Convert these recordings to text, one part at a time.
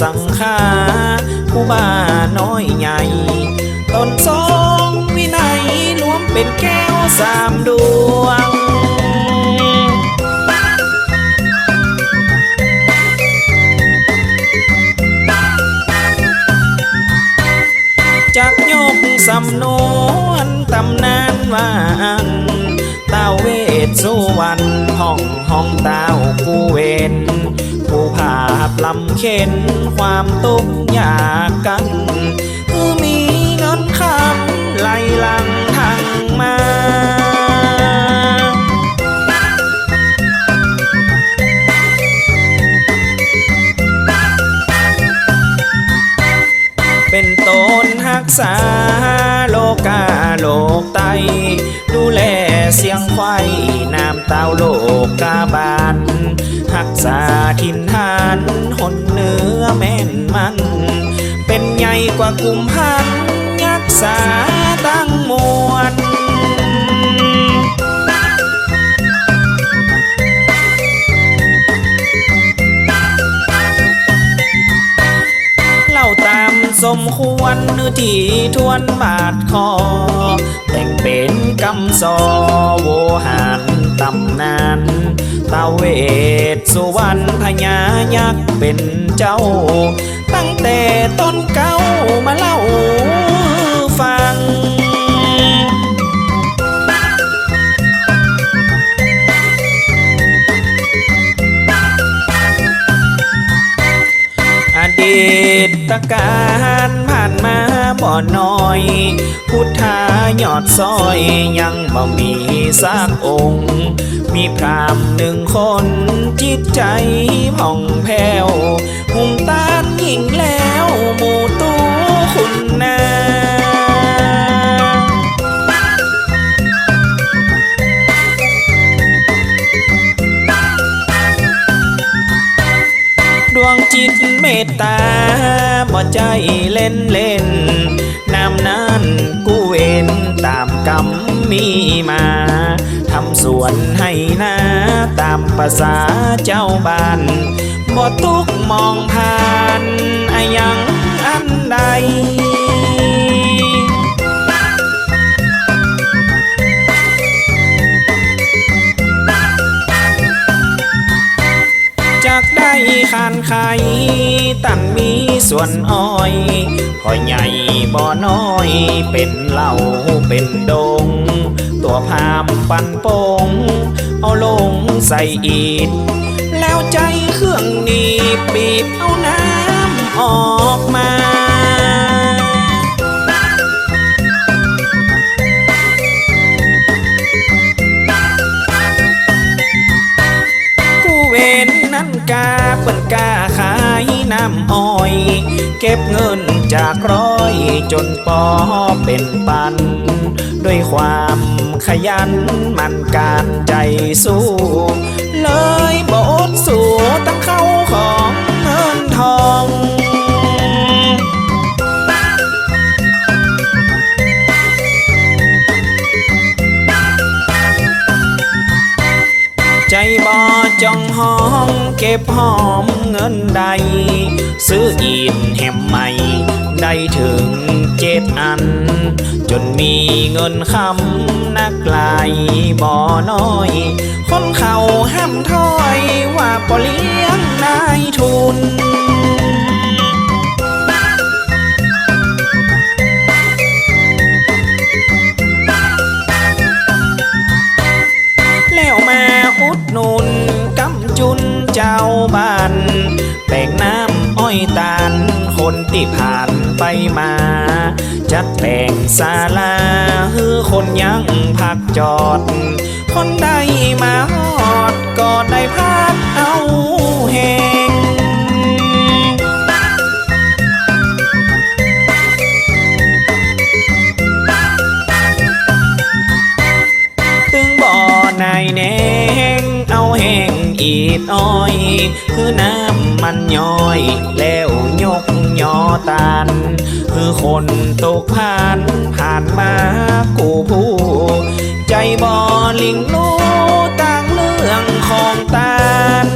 สังฆาผู้บ้าน้อยใหญ่ตนสองวินัยรวมเป็นแก้วสามดวงจากยกสำนวนตำนานว่าน เต้าเวทสุวรรณห้องห้องเต้ากูเวนผู้ภาพลำเข็นความตุกข์ยากกันคือมีเงินคำไหลลังทางมาเป็นต้นหักษาโลกาโลกไต เสียงควายน้ำเต้าโลกกาบานหักษาทินทานหนเนื้อแม่นมัน เป็นใหญ่กว่ากุมพันยักษาตั้งมวลเล่าตามสมควรเนื้อที่ทวนบาทคอำซอโวหารตำนานตาเวทสุวรรณพญายักษ์เป็นเจ้า ตั้งแต่ต้นเก้ามาเล่า ตการผ่านมาบ่น้อย พุทธายอดซอยยังบ่มีสักองค์ มีพรามหนึ่งคนจิตใจผ่องแผ้ว ตตาบ่ใจเล่นเล่นน้ำนั้นกูเอ็นตามกรรมมีมาทำสวนให้นาตามภาษาเจ้าบ้านบ่ตุกมองผ่านอะยังอันใด จากไขานไขตั้งมีส่วนอ้อยพ่อใหญ่บ่อน้อยเป็นเหล่าเป็นดง ตัวพามปันโปง เอาลงใส่อีด แล้วใจเครื่องนีบบีบเอาน้ำออกมากูเวนนั้นกา เปิ้นกาขายน้ำอ้อย เก็บเงินจากร้อยจนปอเป็นปัน ด้วยความขยันมันการใจสู้ เลยบดสู่ตั้งเข้าของเงินทอง จ้องห้องเก็บหอมเงินใด ซื้ออีนแหมใหม่ได้ถึงเจ็ดอัน จนมีเงินคำนักลายบ่อน้อย คนเขาห้ามถ้อยว่าปอเลี้ยงนายทุน คนที่ผ่านไปมา จัดแต่งศาลาฮือคนยังพักจอด คนใดมาฮอดก็ได้พักเอาแหงตึงบ่อนายแนงเอาแหงอีดอ้อย คือน้ำมันย้อยแล ยอตานคือคนตกผ่านผ่านมากูผู้ใจบ่ลิงรู้ต่างเรื่องของตาล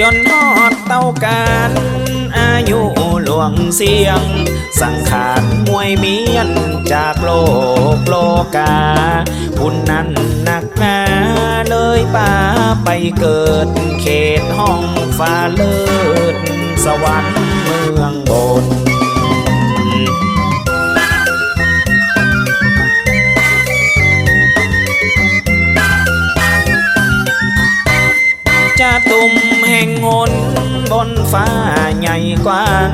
จนทอดเต้าการอายุ วงเสียง สังขารมวยเมียนจากโลกโลกาบุญนั้นหนักหนาเลยป่าไปเกิดเขตห้องฟ้าเลิศสวรรค์เมืองบนจะตุ่มแห่งหน บนฟ้าใหญ่กว้าง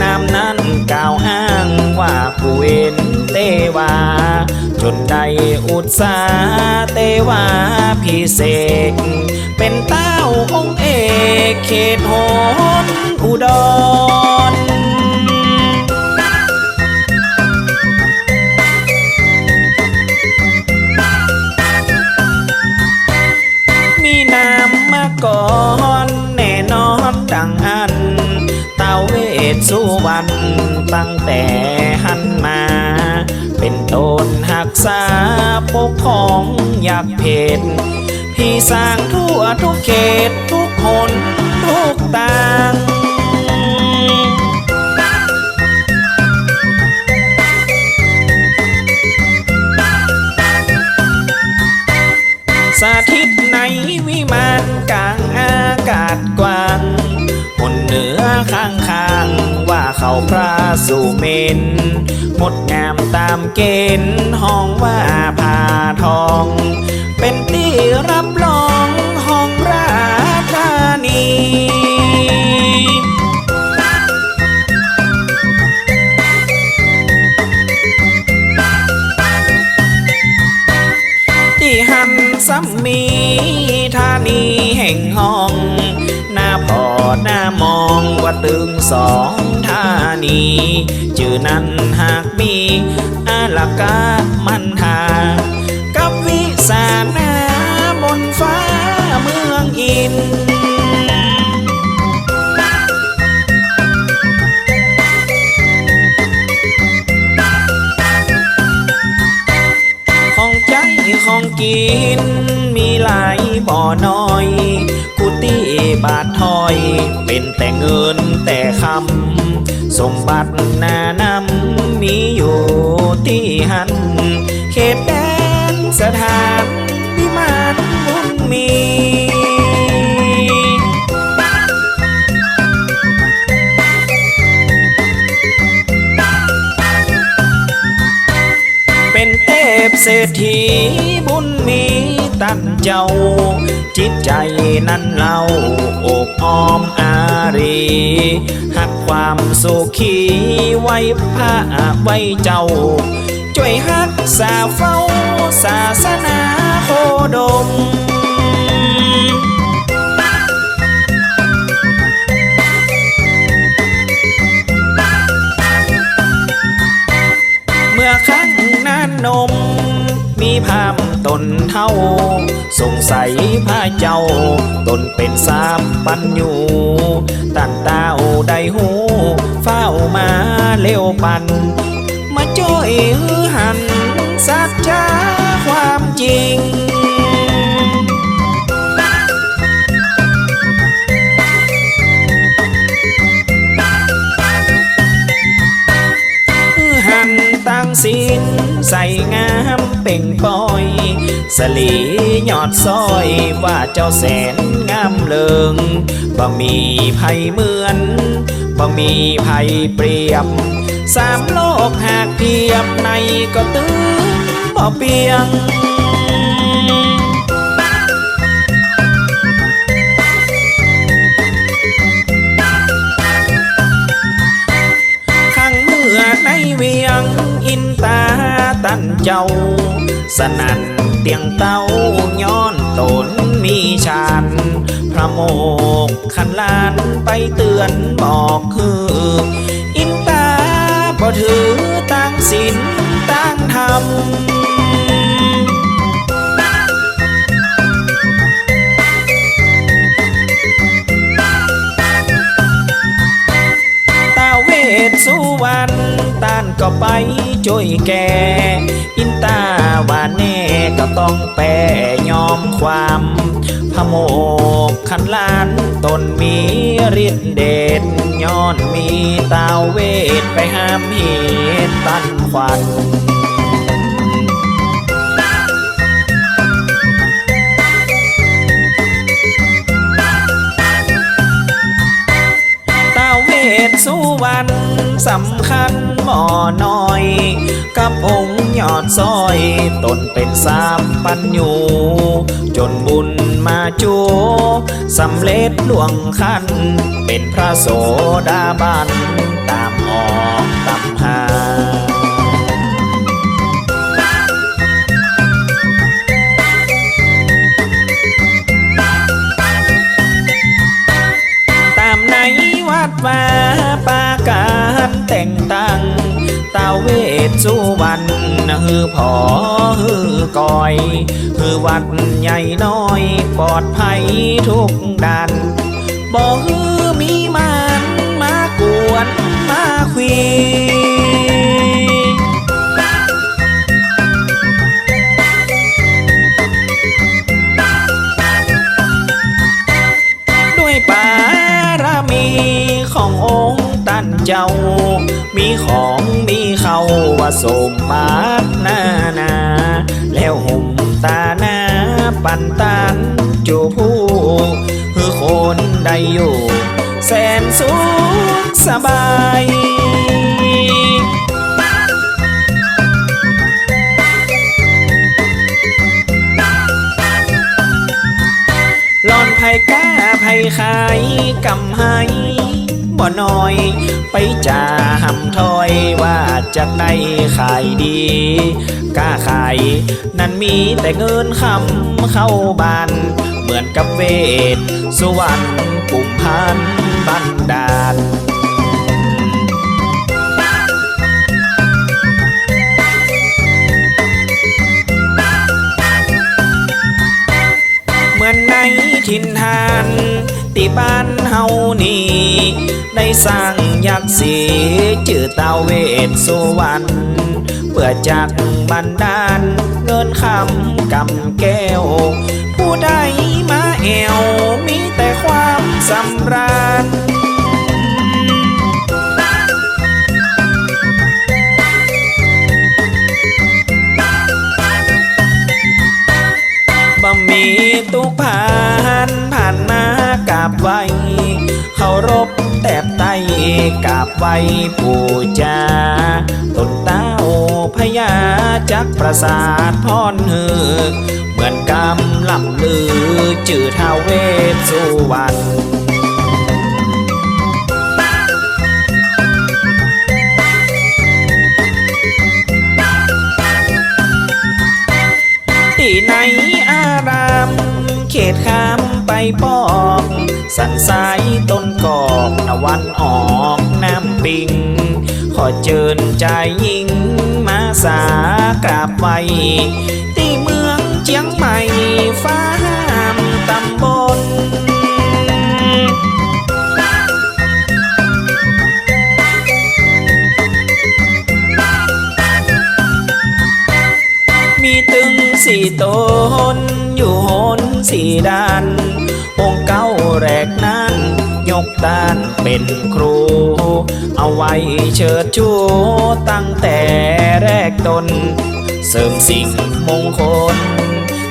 นามนั้นกล่าวอ้างว่าผู้เวนเตวา จนได้อุตสาห์เตวาพิเศษ เป็นเต้าองค์เอกเขตโหนอุดร วรรณตั้งแต่หันมา เป็นต้นหักษาปกของอยากเพจพี่สร้างทั่วทุกเขตทุกคนทุกต่างสาธิตในวิมานกลางอากาศกว้าง คนเหนือข้างข้าง เขาพระสุเมนหมดงามตามเกณฑ์ห้องว่าผาทอง เป็นที่รับรองห้องราธานีที่หันซ้ำมีธานีแห่งห้อง หน้าพอหน้ามองว่าตึงสอง นีจื่อนั้นหากมีอาลากามันทากับวิสานาบนฟ้าเมืองอินของใจของกินมีหลายบ่อน้อย บาทถอย เป็นแต่เงินแต่คำสมบัตินานำมีอยู่ที่หัน เขตแดนสถานวิมานบุญมีเป็นเทพเศรษฐีบุญมีตั้นเจ้า จิตใจนั้น เราอกอ้อมอารีหักความสุขีไว้ผ้าไว้เจ้า ช่วยหักษาเฝ้าศาสนาโคดมเมื่อครั้งนั้นนมมีภาพ ตนเท่า สงสัยพระเจ้า ตนเป็นสามปัญญูตั้งตาได้หูเฝ้ามาเร็วปัน มาจ้อยฮือหัน สัจจาความจริงหันตั้งสินใส่งามเป่งปอ สลียอดซอยว่าเจ้าแสนงามเลิงบ่มีภัยเหมือนบ่มีภัยเปรียบ สามโลกหากเทียบในก็ตื้อบ่เปียงข้างเมื่อในเวียงอินตาตันเจ้า สนั่น เตียงเต้าย้อนตนมีชันพระโมกขันลานไปเตือนบอกคือ อินตาบ่ถือตั้งศีลตั้งธรรม ตานก็ไปช่วยแก อินตาว่าแน่ก็ต้องแปรยอมความพะโมกขันล้านตนมีฤทธิ์เดชย้อนมีตาเวทไปห้ามเหตุตันควัน สุวรรณสำคัญหมอน้อย กับองค์ยอดซอย ตนเป็นสามปัญญูจนบุญมาจูสำเร็จหลวงขันเป็นพระโสดาบัน ตามออกตำหาตามในวัดว่า แต่งตั้งตาเวทสุวรรณฮือพอฮือก่อยฮือวัดใหญ่น้อยปลอดภัยทุกด้านบ่ฮือมีมันมากวนมาควี เจ้า มีของมีเขาว่าสมบัตินานา แล้วห่มตาหน้าปันตันจูผู้คือคนได้อยู่ แสนสุขสบายหลอนไผ่ก้าไผ่ขายกำให้ บ่น้อย ไปจ่าหำถอยว่าจะได้ขายดีกล้าขาย นั้นมีแต่เงินคำเข้าบาน เหมือนกับเวทสุวรรณกุมพันบันดาลเหมือนในทินทาน ที่บ้านเฮานี่ได้สร้างยักษ์สีชื่อเตาเวทสุวรรณเพื่อจักบันดาลเงินคำกำแก้ว ไหวปู่จาต้นเต้าพญาจักประสาทพรฮือเหมือนกำลำลือจื่อท้าวเวสสุวรรณที่ในอาราม เขตข้ามไปปอก สันสายต้นกอกนวันออกน้ำปิง ขอเจิญใจยิงมาสากราบไว้ที่เมืองเชียงใหม่ฟ้าห้ามตำบลมีตึงสี่ตนอยู่หนสี่ด้านองค์เก้าแรกนั้น ยกตานเป็นครู เอาไว้เชิดชูตั้งแต่แรกตน เสริมสิ่งมงคล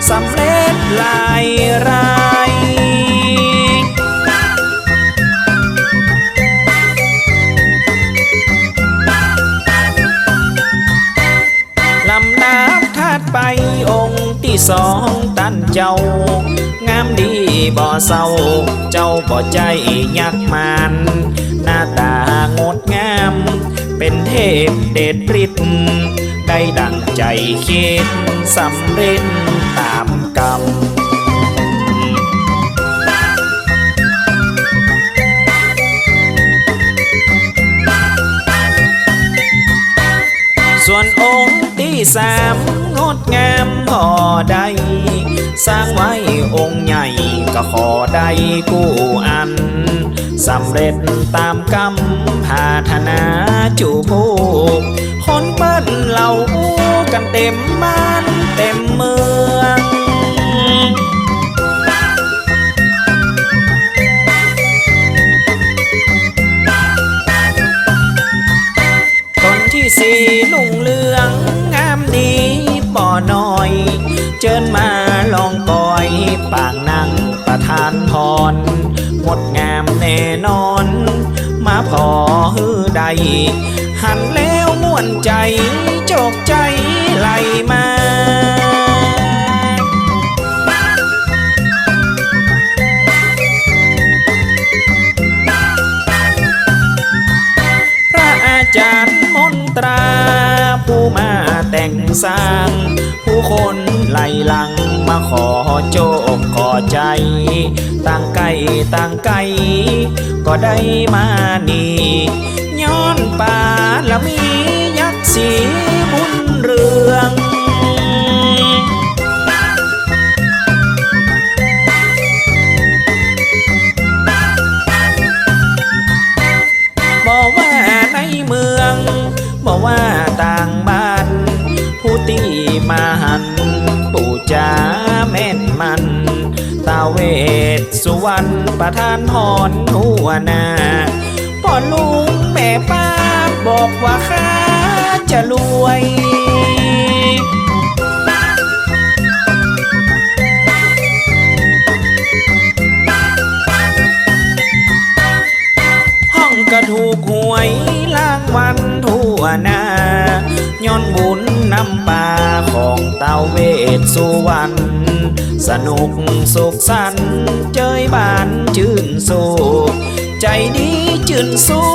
สำเร็จหลายรายลำดับถัดไป สองตันเจ้า งามดีบ่เศร้า เจ้าบ่ใจยักมานหน้าตางดงาม เป็นเทพเดชปริตได้ดังใจคิดสำเร็จตามกรรมส่วนองค์ที่ สามงดงามพอใดสร้างไว้องค์ใหญ่ก็ขอได้กู้อันสำเร็จตามกรรมพาธนาจูผูกคนเปิ้นเหล่ากันเต็มบ้านเต็ม เจิญมาลองก่อยปางนั่งประทานพร งดงามแน่นอน มาพอฮือใด หันแล้วม่วนใจโจกใจไหลมาพระอาจารย์มนตรา ผู้มาแต่งสร้าง ผู้คน ไหลหลังมาขอโจกขอใจ ต่างไก่ต่างไก่ก็ได้มานี่ย้อนป่าละมียักษ์สีบุญเรือง เวทสุวรรณประธานพรหัวหน้าพ่อลุงแม่ป้าบอกว่าข้าจะรวยห้องก็ถูกหวยล่างวันทั่วหน้า ย้อนบุญนำป่าของเตาเวทสุวรรณสนุกสุขสันเจยบานชื่นสุขใจดีจื่นสู้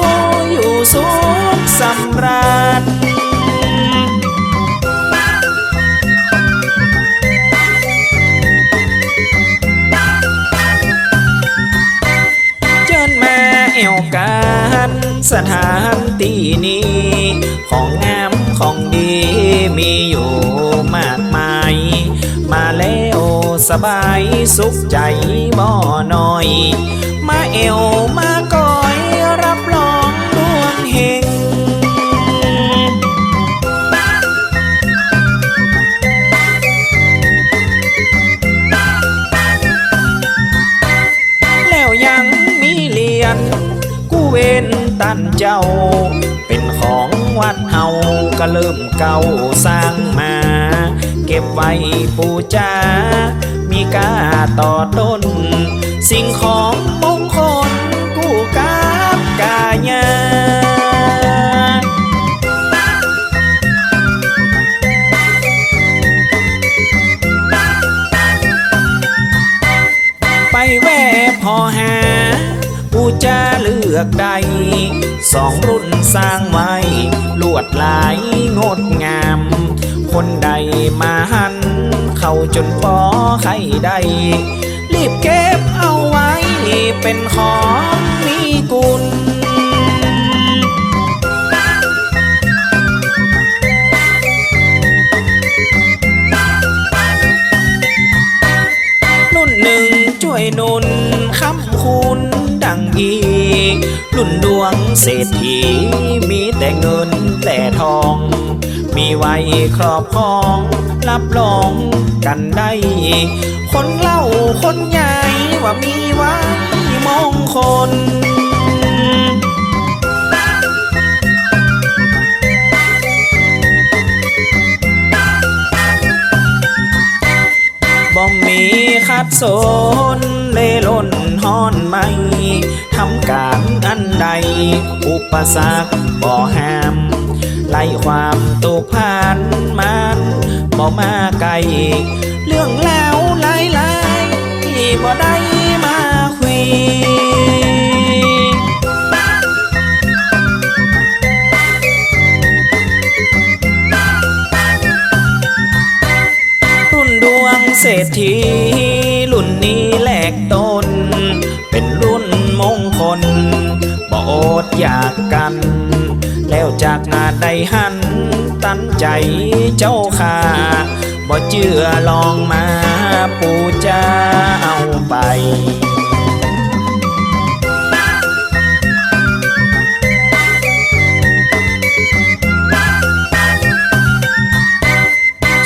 อยู่สุขสำราญเจิญมาเอวกันสถานที่นี้ของงาม ของดีมีอยู่มากมาย มาแล้วสบายสุขใจบ่น้อย มาเอวมาก้อยรับรองดวงเฮงแล้วยังมีเหรียญกูเวนตันเจ้า เป็นของวัดเฮา ก็เริ่มเก่าสร้างมา เก็บไว้ปูจามีกาต่อต้น สิ่งของ ใด สองรุ่นสร้างไว้ ลวดลายงดงาม คนใดมาหัน เข้าจนปอใครใด รีบเก็บเอาไว้เป็นของ รุ่นดวงเศรษฐี มีแต่เงินแต่ทอง มีไว้ครอบครอง รับรองกันได้ คนเล่าคนใหญ่ว่ามีไว้มงคลบ่มีขัดสนเล่ล่นห้อนไม่ ใด อุปสรรคบ่ห้าม ไล่ความตุกผ่านมันบ่มาไกล เรื่องแล้วหลายหลายๆบ่ได้มาคุยรุ่นดวงเศรษฐีรุ่นนี้แหลกโต ดอยากกัน แล้วจากนาใดหัน ตั้นใจเจ้าค่าบ่เชื่อลองมาปูจะเอาไป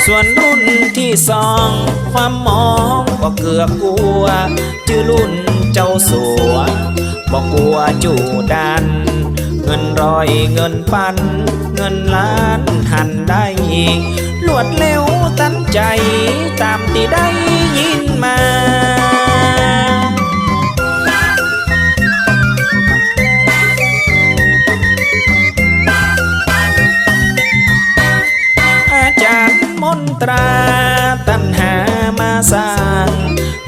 ส่วนรุ่นที่สอง ความมองก็เกือบกลัว ชื่อรุ่นเจ้าสัว บอกกลัวจูดัน เงินร้อยเงินปัน เงินล้านหันได้ลวดเร็วตั้นใจตามที่ได้ยินมาอาจารย์มนตราตันหามาสร้าง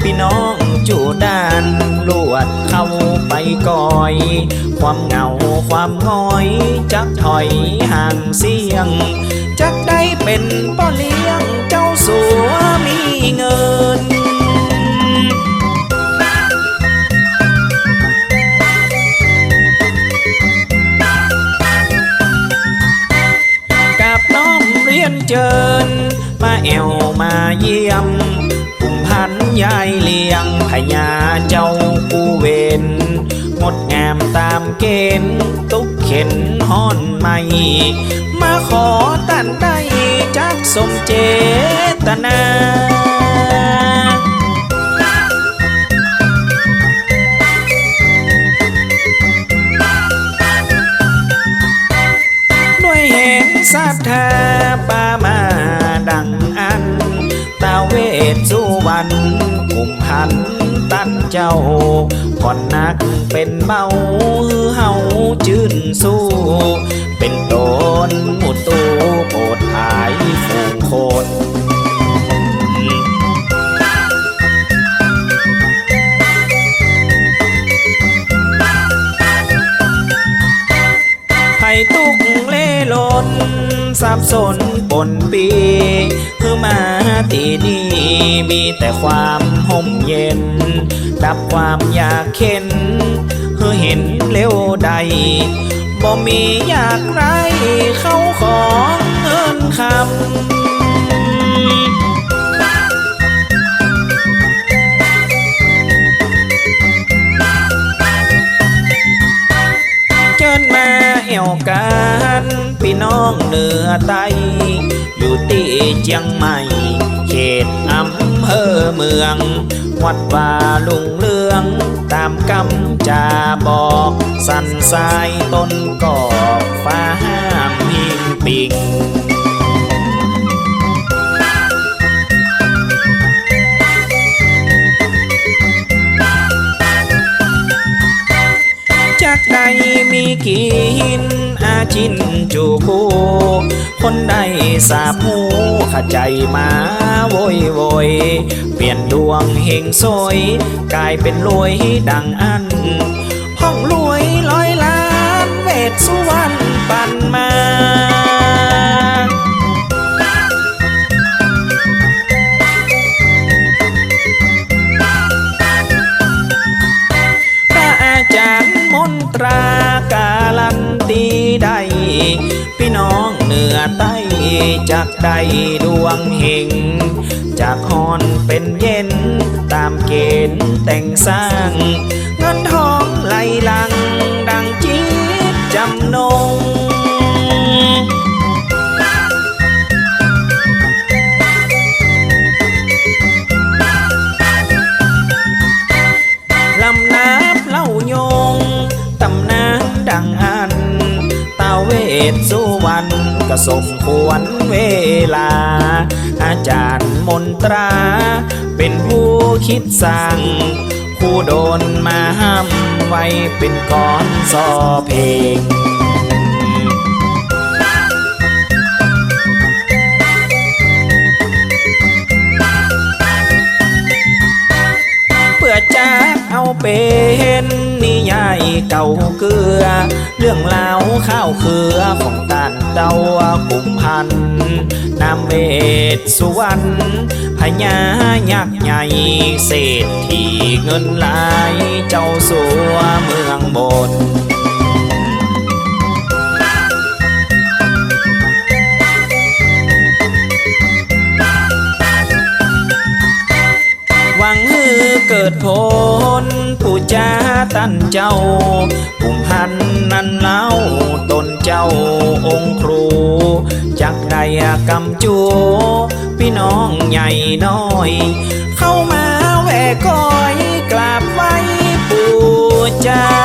พี่น้อง จูดานลวดเข้าไปก่อย ความเหงาความง้อย จักถอยห่างเสียง จักได้เป็นป้อเลี้ยง เจ้าผ่อนหนักเป็นเบาเฮาจื่นสู้ เป็นโตนหมุตูโปรดหายฝูงคนให้ตุกเล่ลน สับสนปนปีคือมาที่นี่มีแต่ความห่มเย็น ดับความอยากเข็นคือเห็นเร็วใดบ่มีอยากไรเขาขอเงินคำ วกันพี่น้องเหนือใต้อยู่ที่เจียงใหม่ เขตอำเภอเมือง วัดว่าลุงเลือง ตามกำจาบอก สันทรายต้นกอกฟ้าห้ามพิงปิง ใดมีกี่หินอาจินจูกูคนใดสาบหูขใจมาโวยโวยเปลี่ยนดวงเฮงสวย กลายเป็นรวยดังอัน จากใดดวงเฮงจากฮอนเป็นเย็นตามเกณฑ์แต่งสร้าง เงินทองไหลหลัง ก็สมควรเวลา อาจารย์มนตรา เป็นผู้คิดสร้างผู้โดนมาห้ามไว้เป็นก้อนซอเพลงเพื่อจะเอา เป็นนิยายเก่าเกลือ เรื่องราวข้าวเครือของตานเต้าขุมพันนามเวทสุวรรณพญายักษ์ใหญ่เศรษฐีเงินหลายเจ้าสัวเมืองบน ดผลผู้จาตั้นเจ้าภูมิพันนั้นเล่าตนเจ้าองค์ครู จักได้กำจูพี่น้องใหญ่น้อย เข้ามาแวะคอยกลับไว้ปู่จา